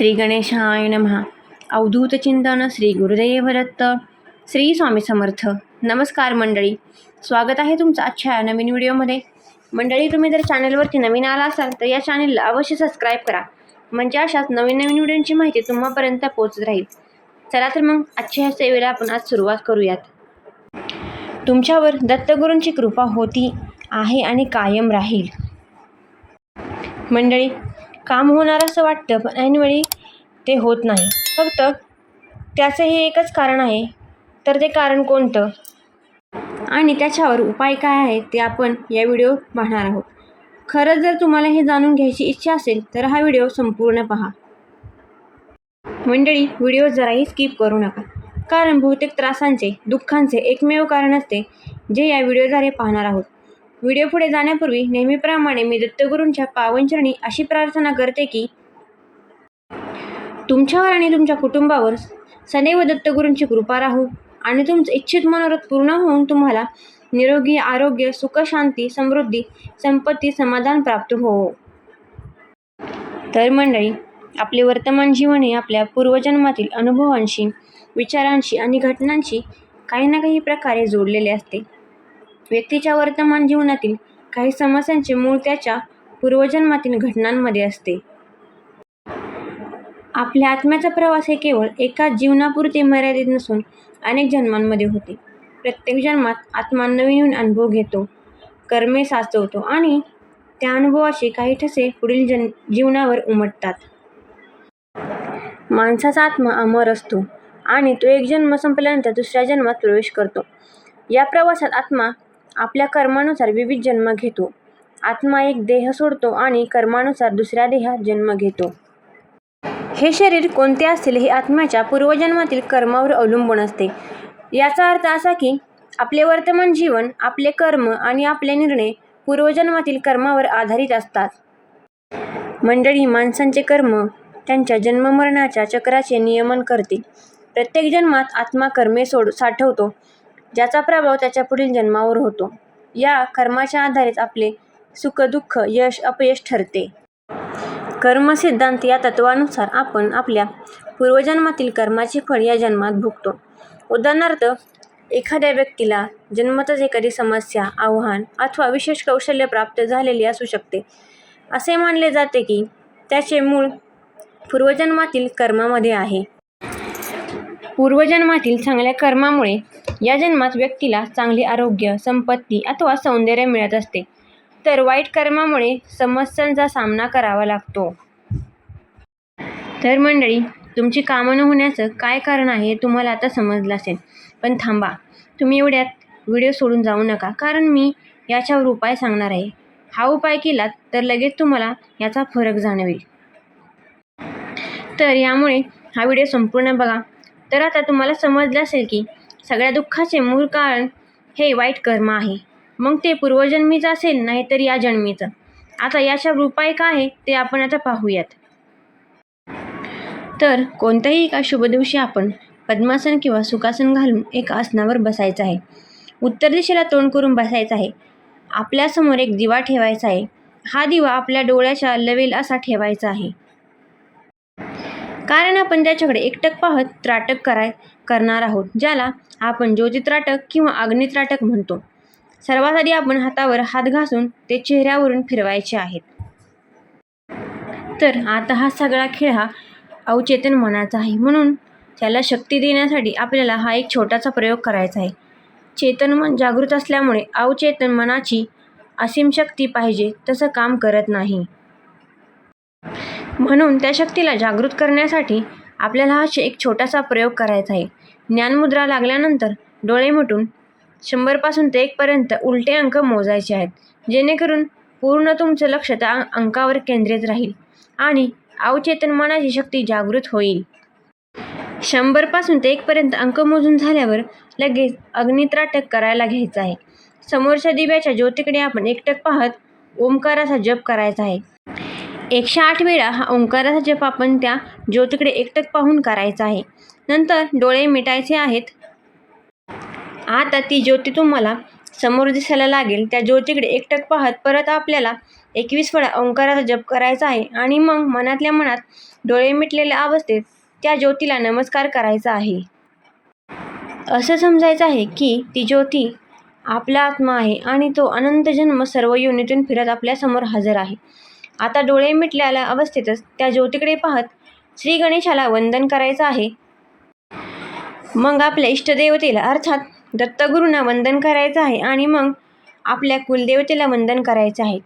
श्री गणेशाय नमहा अवधूत चिंतन श्री गुरुदेव दत्त श्री स्वामी समर्थ. नमस्कार मंडळी. स्वागत आहे तुमचं आजच्या नवीन व्हिडिओमध्ये. मंडळी तुम्ही जर चॅनलवरती नवीन आला असाल तर या चॅनलला अवश्य सबस्क्राईब करा. म्हणजे अशाच नवीन नवीन व्हिडिओची माहिती तुम्हापर्यंत पोहोचत राहील. चला तर मग आजच्या ह्या सेवेला आपण आज सुरुवात करूयात. तुमच्यावर दत्तगुरूंची कृपा होती आहे आणि कायम राहील. मंडळी काम होणार असं वाटतं पण ऐनवेळी ते होत नाही. फक्त त्याचं हे एकच कारण आहे. तर ते कारण कोणतं? आणि त्याच्यावर उपाय काय आहे ते आपण या व्हिडिओ पाहणार आहोत. खरंच जर तुम्हाला हे जाणून घ्यायची इच्छा असेल तर हा व्हिडिओ संपूर्ण पहा. मंडळी व्हिडिओ जराही स्किप करू नका. कारण बहुतेक त्रासांचे दुःखांचे एकमेव कारण असते जे या व्हिडिओद्वारे पाहणार आहोत. व्हिडिओ पुढे जाण्यापूर्वी नेहमीप्रमाणे मी दत्तगुरूंच्या पावनचरणी अशी प्रार्थना करते की तुमच्यावर आणि तुमच्या कुटुंबावर सदैव दत्तगुरूंची कृपा राहू आणि तुमचं इच्छित मनोरथ पूर्ण होऊन तुम्हाला निरोगी आरोग्य सुखशांती समृद्धी संपत्ती समाधान प्राप्त हो. तर मंडळी आपले वर्तमान जीवन हे आपल्या पूर्वजन्मातील अनुभवांशी विचारांशी आणि घटनांशी काही ना काही प्रकारे जोडलेले असते. व्यक्तीच्या वर्तमान जीवनातील काही समस्यांचे मूळ त्याच्या पूर्वजन्मातील घटनांमध्ये असते. आपल्या आत्म्याचा प्रवास हे केवळ एका जीवनापुरते मर्यादित नसून अनेक जन्मांमध्ये होते. प्रत्येक जन्मात आत्मा नवीन अनुभव घेतो कर्मे साचवतो आणि त्या अनुभवाचे काही ठसे पुढील जन जीवनावर उमटतात. माणसाचा आत्मा अमर असतो आणि तो एक जन्म संपल्यानंतर दुसऱ्या जन्मात प्रवेश करतो. या प्रवासात आत्मा आपल्या कर्मानुसार विविध जन्म घेतो. आत्मा एक देह सोडतो आणि कर्मानुसार दुसऱ्या देहात जन्म घेतो. हे शरीर कोणते असेल हे आत्म्याच्या पूर्वजन्मातील कर्मावर अवलंबून असते. याचा अर्थ असा की आपले वर्तमान जीवन आपले कर्म आणि आपले निर्णय पूर्वजन्मातील कर्मावर आधारित असतात. मंडळी माणसांचे कर्म त्यांच्या जन्ममरणाच्या चक्राचे नियमन करते. प्रत्येक जन्मात आत्मा कर्मे सोड साठवतो. ज्याचा प्रभाव त्याच्या पुढील जन्मावर होतो. या कर्माच्या आधारेच आपले सुखदुःख यश अपयश ठरते. कर्म सिद्धांत या तत्वानुसार आपण आपल्या पूर्वजन्मातील कर्माचे फळ या जन्मात भोगतो. उदाहरणार्थ एखाद्या व्यक्तीला जन्मतच एखादी समस्या आव्हान अथवा विशेष कौशल्य प्राप्त झालेली असू शकते. असे मानले जाते की त्याचे मूळ पूर्वजन्मातील कर्मामध्ये आहे. पूर्वजन्मातील चांगल्या कर्मामुळे या जन्मात व्यक्तीला चांगले आरोग्य संपत्ती अथवा सौंदर्य मिळत असते. तर वाईट कर्मामुळे समस्यांचा सामना करावा लागतो. तर मंडळी तुमची कामं न होण्याचं काय कारण आहे तुम्हाला आता समजलं असेल. पण थांबा तुम्ही एवढ्यात व्हिडिओ सोडून जाऊ नका कारण मी याच्यावर उपाय सांगणार आहे. हा उपाय केलात तर लगेच तुम्हाला याचा फरक जाणवेल. तर यामुळे हा व्हिडिओ संपूर्ण बघा. तर आता तुम्हाला समजलं असेल की सगळ्या दुःखाचे मूळ कारण हे वाईट कर्म आहे. मग ते पूर्वजन्मीचं असेल नाही तर या जन्मीचं. आता याच्यावर उपाय काय आहे ते आपण आता पाहूयात. तर कोणत्याही एका शुभ दिवशी आपण पद्मासन किंवा सुखासन घालून एका आसनावर बसायचं आहे. उत्तर दिशेला तोंड करून बसायचं आहे. आपल्यासमोर एक दिवा ठेवायचा आहे. हा दिवा आपल्या डोळ्याच्या लवेल असा ठेवायचा आहे. कारण आपण त्याच्याकडे एकटक पाहत त्राटक कराय करणार आहोत ज्याला आपण ज्योतित्राटक किंवा अग्नित्राटक म्हणतो. सर्वात आधी आपण हातावर हात घासून ते चेहऱ्यावरून फिरवायचे आहेत. तर आता हा सगळा खेळ हा अवचेतन मनाचा आहे. म्हणून त्याला शक्ती देण्यासाठी आपल्याला हा एक छोटासा प्रयोग करायचा आहे. चेतन मन जागृत असल्यामुळे अवचेतन मनाची असीम शक्ती पाहिजे तसं काम करत नाही. म्हणून त्या शक्तीला जागृत करण्यासाठी आपल्याला हा एक छोटासा प्रयोग करायचा आहे. ज्ञानमुद्रा लागल्यानंतर डोळे मिटून शंभरपासून ते एकपर्यंत उलटे अंक मोजायचे आहेत. जेणेकरून पूर्ण तुमचं लक्ष त्या अंकावर केंद्रित राहील आणि अवचेतन मनाची शक्ती जागृत होईल. शंभरपासून ते एकपर्यंत अंक मोजून झाल्यावर लगेच अग्नित्राटक करायला घ्यायचं आहे. समोरच्या दिव्याच्या ज्योतीकडे आपण एकटक पाहत ओंकाराचा जप करायचा आहे. एकशे आठ वेळा हा ओंकाराचा जप आपण त्या ज्योतीकडे एकटक पाहून करायचा आहे. नंतर डोळे मिटायचे आहेत. आता ती ज्योती तुम्हाला समोर दिसायला लागेल. त्या ज्योतीकडे एकटक पाहत परत आपल्याला एकवीस वेळा ओंकाराचा जप करायचा आहे आणि मग मनातल्या मनात डोळे मिटलेल्या अवस्थेत त्या ज्योतीला नमस्कार करायचा आहे. असं समजायचं आहे की ती ज्योती आपला आत्मा आहे आणि तो अनंत जन्म सर्व योनीतून फिरत आपल्यासमोर हजर आहे. आता डोळे मिटल्याला अवस्थेतच त्या ज्योतीकडे पाहत श्री गणेशाला वंदन करायचं आहे. मग आपल्या इष्टदेवतेला अर्थात दत्तगुरूंना वंदन करायचं आहे आणि मग आपल्या कुलदेवतेला वंदन करायचं आहे.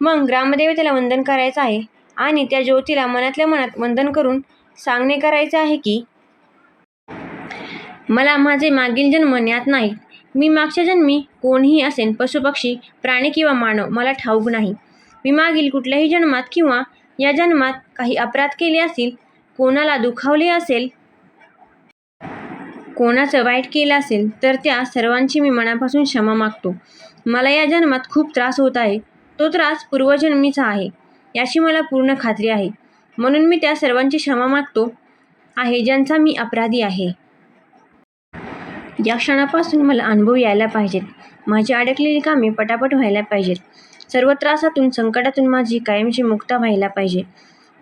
मग ग्रामदेवतेला वंदन करायचं आहे आणि त्या ज्योतीला मनातल्या मनात वंदन करून सांगणे करायचे आहे की मला माझे मागील जन्म ज्ञात नाही मी मागच्या जन्मी कोणीही असेन पशुपक्षी प्राणी किंवा मानव मला ठाऊक नाही. मी मागील कुठल्याही जन्मात किंवा या जन्मात काही अपराध केले असतील कोणाला दुखावले असेल कोणाचं वाईट केलं असेल तर त्या सर्वांची मी मनापासून क्षमा मागतो. मला या जन्मात खूप त्रास होत आहे. तो त्रास पूर्वजन्मीचा आहे याची मला पूर्ण खात्री आहे. म्हणून मी त्या सर्वांची क्षमा मागतो आहे ज्यांचा मी अपराधी आहे. या क्षणापासून मला अनुभव यायला पाहिजेत. माझी अडकलेली कामे पटापट व्हायला पाहिजेत. सर्व त्रासातून संकटातून माझी कायमची मुक्ता व्हायला पाहिजे.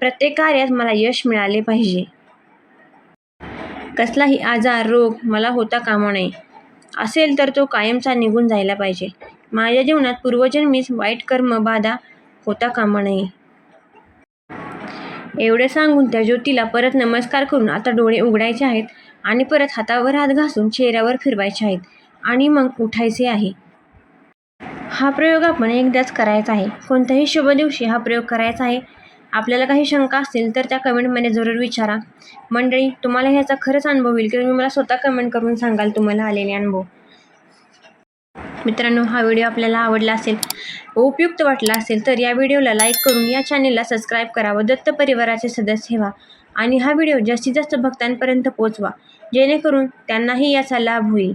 प्रत्येक कार्यात मला यश मिळाले पाहिजे. कसलाही आजार रोग मला होता कामा नये. असेल तर तो कायमचा निघून जायला पाहिजे. माझ्या जीवनात पूर्वजन्मीच वाईट कर्म बाधा होता कामा नये. एवढे सांगून त्या ज्योतीला परत नमस्कार करून आता डोळे उघडायचे आहेत आणि परत हातावर हात घासून चेहऱ्यावर फिरवायचे आहेत आणि मग उठायचे आहे. हा प्रयोग आपण एकदाच करायचा आहे. कोणत्याही शुभ दिवशी हा प्रयोग करायचा आहे. आपल्याला काही शंका असतील तर त्या कमेंटमध्ये जरूर विचारा. मंडळी तुम्हाला ह्याचा खरंच अनुभव होईल की तुम्ही मला स्वतः कमेंट करून सांगाल तुम्हाला आलेले अनुभव. मित्रांनो हा व्हिडिओ आपल्याला आवडला असेल व उपयुक्त वाटला असेल तर या व्हिडिओला लाईक करून या चॅनेलला सबस्क्राईब करा व दत्त परिवाराचे सदस्य व्हा आणि हा व्हिडिओ जास्तीत जास्त भक्तांपर्यंत पोचवा जेणेकरून त्यांनाही याचा लाभ होईल.